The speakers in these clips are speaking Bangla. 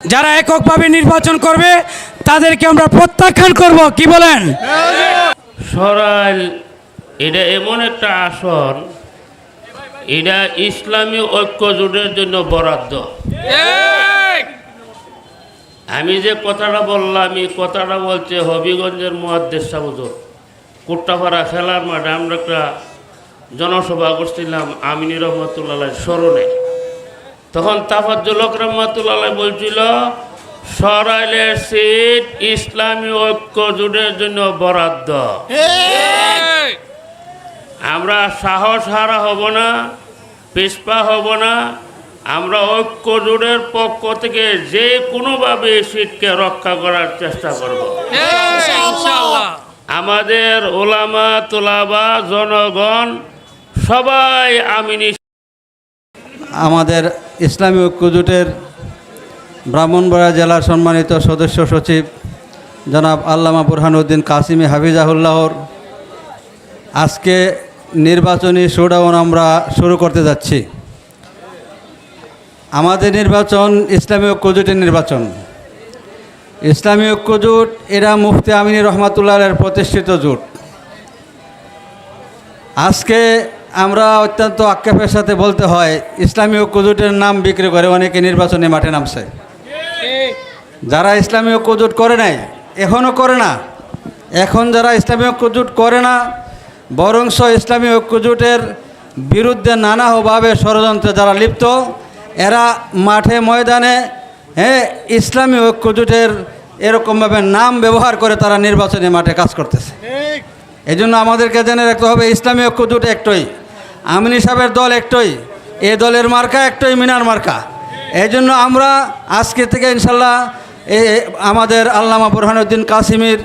যারা এককভাবে নির্বাচন করবে, তাদেরকে আমরা প্রত্যাখ্যান করব। কি বলেন? সরাইল, এটা এমন একটা আসন, এটা ইসলামী ঐক্য জোটের জন্য বরাদ্দ। আমি যে কথাটা বললাম, এই কথাটা বলছে হবিগঞ্জের মহাদ্দেশ সাহুজুর কুট্টাপাড়া খেলার মাঠে আমরা একটা জনসভা করছিলাম আমিনী রহমতুল্লাহ স্মরণে। তখন তাফাজ্জুলক রহমতুল্লাহ বলছিল সরাইলের সিট ইসলামী ঐক্য জোটের জন্য বরাদ্দ। আমরা সাহস হারা হব না পিসপা হব না আমরা ঐক্য জোটের পক্ষ থেকে যে কোনোভাবে সিটকে রক্ষা করার চেষ্টা করব। আমাদের ওলামা তোলাবা জনগণ সবাই আমিনী আমাদের ইসলামী ঐক্য জোটের ব্রাহ্মণবাড়া জেলার সম্মানিত সদস্য সচিব জনাব আল্লামা বুরহানুদ্দিন কাসিমি হাফিজাহুল্লাহর। আজকে নির্বাচনী শোডাউন আমরা শুরু করতে যাচ্ছি। আমাদের নির্বাচন ইসলামী ঐক্য জোটের নির্বাচন। ইসলামী ঐক্য জোট, এরা মুফতি আমিনী রহমাতুল্লাহের প্রতিষ্ঠিত জোট। আজকে আমরা অত্যন্ত আক্ষেপের সাথে বলতে হয়, ইসলামী ঐক্য জোটের নাম বিক্রি করে অনেকে নির্বাচনে মাঠে নামছে। যারা ইসলামী ঐক্য জোট করে নাই এখনও করে না। এখন যারা ইসলামী ঐক্য জোট করে না বরংশ ইসলামী ঐক্য জোটের বিরুদ্ধে নানাভাবে ষড়যন্ত্রে যারা লিপ্ত, এরা মাঠে ময়দানে হ্যাঁ ইসলামী ঐক্য জোটের এরকমভাবে নাম ব্যবহার করে তারা নির্বাচনী মাঠে কাজ করতেছে। এই জন্য আমাদেরকে জেনে রাখতে হবে, ইসলামী ঐক্য জোট একটাই। আমিনী সাহেবের দল একটাই, এ দলের মার্কা একটাই, মিনার মার্কা। এই জন্য আমরা আজকে থেকে ইনশাল্লাহ আমাদের আল্লামা বুরহানুদ্দিন কাসিমির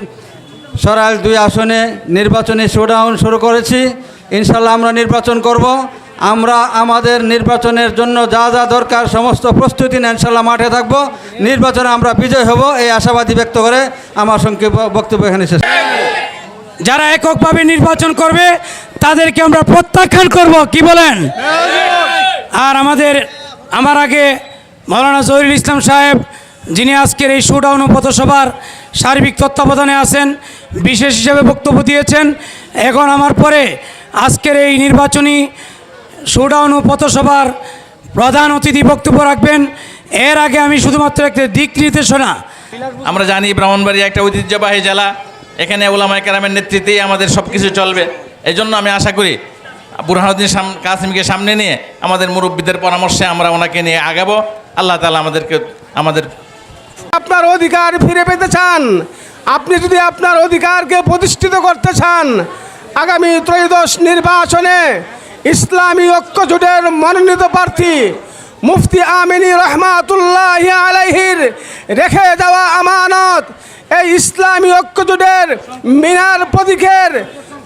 সরাইল দুই আসনে নির্বাচনী শোডাউন শুরু করেছি। ইনশাল্লাহ আমরা নির্বাচন করব। আমরা আমাদের নির্বাচনের জন্য যা যা দরকার সমস্ত প্রস্তুতি নিয়ে ইনশাল্লাহ মাঠে থাকব। নির্বাচনে আমরা বিজয় হব, এই আশাবাদী ব্যক্ত করে আমার সংক্ষেপ বক্তব্য এখানে শেষ। যারা এককভাবে নির্বাচন করবে, তাদেরকে আমরা প্রত্যাখ্যান করব। কি বলেন? আর আমাদের, আমার আগে মৌলানা জহিরুল ইসলাম সাহেব, যিনি আজকের এই শোডাউন ও পথসভার সার্বিক তত্ত্বাবধানে আছেন, বিশেষ হিসেবে বক্তব্য দিয়েছেন, এখন আমার পরে আজকের এই নির্বাচনী শোডাউন ও পথসভার প্রধান অতিথি বক্তব্য রাখবেন। এর আগে আমি শুধুমাত্র একটা দিক নির্দেশনা আমরা জানি ব্রাহ্মণবাড়িয়া একটা ঐতিহ্যবাহী জেলা। এখানে ওলামায় কেরামের নেতৃত্বেই আমাদের সব কিছু চলবে। এই জন্য আমি আশা করি বুরহানুদ্দিন সাম কাসিমকে সামনে নিয়ে আমাদের মুরব্বীদের পরামর্শে আমরা ওনাকে নিয়ে আগাবো। আল্লাহ তালা আমাদেরকে আমাদের আপনার অধিকার ফিরে পেতে চান। আপনি যদি আপনার অধিকারকে প্রতিষ্ঠিত করতে চান, আগামী ত্রয়োদশ নির্বাচনে ইসলামী ঐক্য জোটের মনোনীত প্রার্থী মুফতি আমিনী রহমাতুল্লাহ আলাইহির রেখে যাওয়া আমানত ইসলামী ঐক্য জোটের মিনার প্রতীকের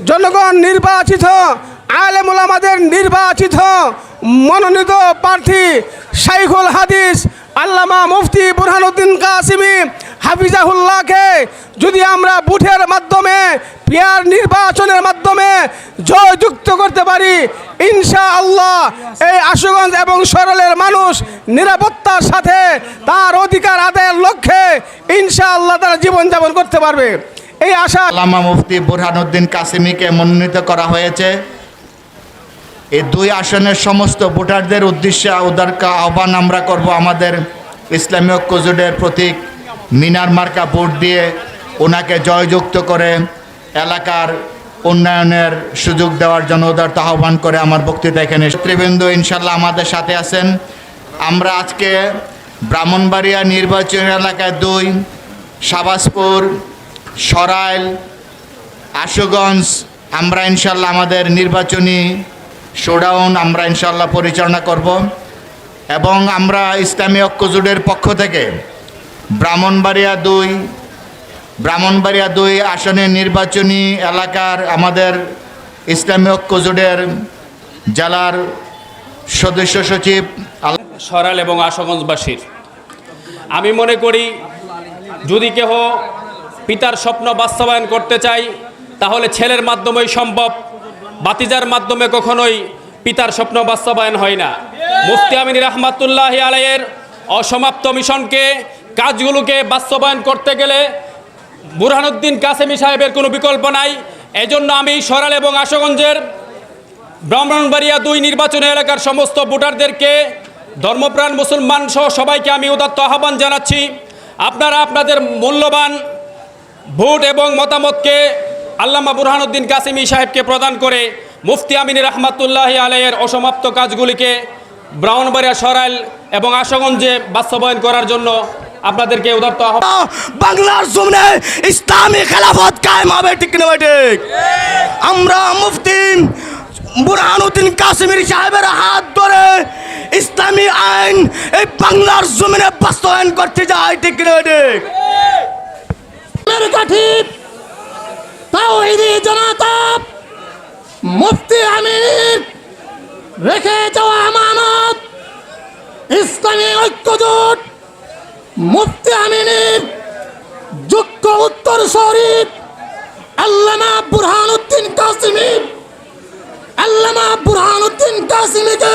জনগণ নির্বাচিত, আলেমুল আমাদের নির্বাচিত, মনোনীত প্রার্থী শাইখুল হাদিস, আল্লামা মুফতি বুরহানুদ্দিন কাসিমি হাফিজাহুল্লাহকে যদি আমরা বুথের মাধ্যমে, পিয়ার নির্বাচনের মাধ্যমে জয়যুক্ত করতে পারি ইনশা আল্লাহ এই আশুগঞ্জ এবং সরলের মানুষ নিরাপত্তার সাথে তার অধিকার লক্ষ্যে ইনশা আল্লাহ তারা জীবনযাপন করতে পারবে। এই আশা আল্লামা মুফতি বুরহানুদ্দিন কাসিমিকে মনোনীত করা হয়েছে। এই দুই আসনের সমস্ত ভোটারদের উদ্দেশ্যে উদারকা আহ্বান আমরা করব আমাদের ইসলামী ঐক্য জোটের প্রতীক মিনার মার্কা ভোট দিয়ে ওনাকে জয়যুক্ত করে এলাকার উন্নয়নের সুযোগ দেওয়ার জন্য উদারত আহ্বান করে আমার বক্তৃতা এখানে নেতৃবৃন্দ ইনশাল্লাহ আমাদের সাথে আছেন। আমরা আজকে ব্রাহ্মণবাড়িয়া নির্বাচনী এলাকায় দুই সাবাসপুর সরাইল, আশুগঞ্জ, আমরা ইনশাল্লাহ আমাদের নির্বাচনী শোডাউন আমরা ইনশাল্লাহ পরিচালনা করব এবং আমরা ইসলামী ঐক্যজোটের পক্ষ থেকে ব্রাহ্মণবাড়িয়া দুই ব্রাহ্মণবাড়িয়া দুই আসনের নির্বাচনী এলাকার আমাদের ইসলামী ঐক্যজোটের জেলার সদস্য সচিব সরাল এবং আশগঞ্জবাসীর। আমি মনে করি যদি কেহ পিতার স্বপ্ন বাস্তবায়ন করতে চাই তাহলে ছেলের মাধ্যমেই সম্ভব। বাতিজার মাধ্যমে কখনোই পিতার স্বপ্ন বাস্তবায়ন হয় না। মুফতি আমিনী রহমাতুল্লাহ আলাইয়ের অসমাপ্ত মিশনকে, কাজগুলোকে বাস্তবায়ন করতে গেলে বুরহানুদ্দিন কাসেমি সাহেবের কোনো বিকল্প নাই। এজন্য আমি সরাল এবং আশুগঞ্জের ব্রাহ্মণবাড়িয়া দুই নির্বাচনী এলাকার সমস্ত ভোটারদেরকে, ধর্মপ্রাণ মুসলমান সহ সবাইকে আমি উদাত্ত আহ্বান জানাচ্ছি। আপনারা আপনাদের মূল্যবান ভোট এবং মতামতকে আল্লামা বুরহানুদ্দিন কাসিমি সাহেবকে প্রদান করে মুফতি আমিনী রহমাতুল্লাহ আলাইয়ের অসমাপ্ত কাজগুলিকে ব্রাহ্মণবাড়িয়া সরাইল এবং আশুগঞ্জে বাস্তবায়ন করার জন্য আপনাদেরকে আহ্বান বাংলার জমিনে ইসলামী খেলাফত কায়েম হবে, ঠিক না ঠিক? আমরা মুফতি বুরহানুদ্দিন কাশ্মীর সাহেবের হাত ধরে ইসলামী আইন এই বাংলার জমিনে বাস্তবায়ন করতে যাই ঠিক ঠিক? তাওহিদি জনতা মুফতি আমির রেখে যাওয়া আমানত, ইসলামী ঐক্যজোট, মুফতি আমিনের যোগ্য উত্তর শরীফ, আল্লামা বুরহানুদ্দিন কাসিমি আল্লামা বুরহানুদ্দিন কাসিমিকে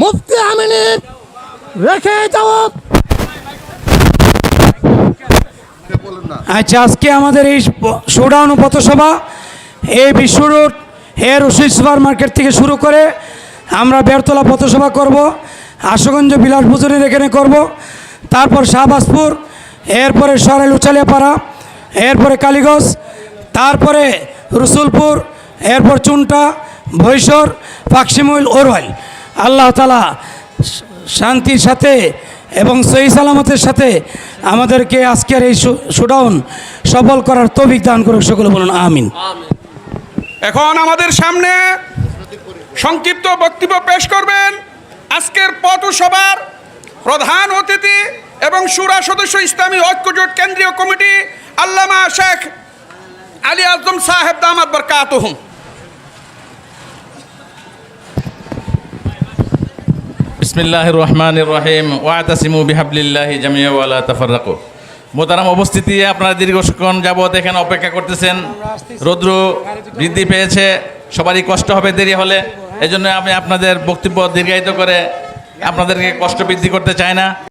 মুফতি আমিনের রেখে যাওয়া আচ্ছা আজকে আমাদের এই শোডাউন পথসভা এই বিশ্ব রোডের ওষুধ সুপার মার্কেট থেকে শুরু করে আমরা বেরতলা পথসভা করব, আশুগঞ্জ বিলাস এখানে করব, তারপর শাহবাজপুর, এরপরে সরাইল উচালিয়াপাড়া, এরপরে কালীগঞ্জ, তারপরে রসুলপুর এরপর চুনটা ভৈসর পাকশিমুল ওরওয়াল আল্লাহ তালা শান্তির সাথে এবং সহি সালামতের সাথে আমাদেরকে আজকের এই শোডাউন সফল করার তৌফিক দান করুক, সকলে বলুন, আমিন। এখন আমাদের সামনে সংক্ষিপ্ত বক্তব্য পেশ করবেন আজকের পথসভার প্রধান অতিথি এবং সুরা সদস্য ইসলামী ঐক্যজোট কেন্দ্রীয় কমিটি আল্লামা শেখ আলী আজম সাহেব দামাত বরকাতহুম। বিসমিল্লাহ রহমান রহিম। ওয়াতাসিমু বিহাবলিল্লাহি জামিয়া ওয়ালা তাফাররাকু। মোতারাম অবস্থিতি আপনারা দীর্ঘক্ষণ যাবৎ এখানে অপেক্ষা করতেছেন। রৌদ্র বৃদ্ধি পেয়েছে, সবারই কষ্ট হবে দেরি হলে। এজন্য আমি আপনাদের বক্তব্য দীর্ঘায়িত করে আপনাদেরকে কষ্ট বৃদ্ধি করতে চাই না।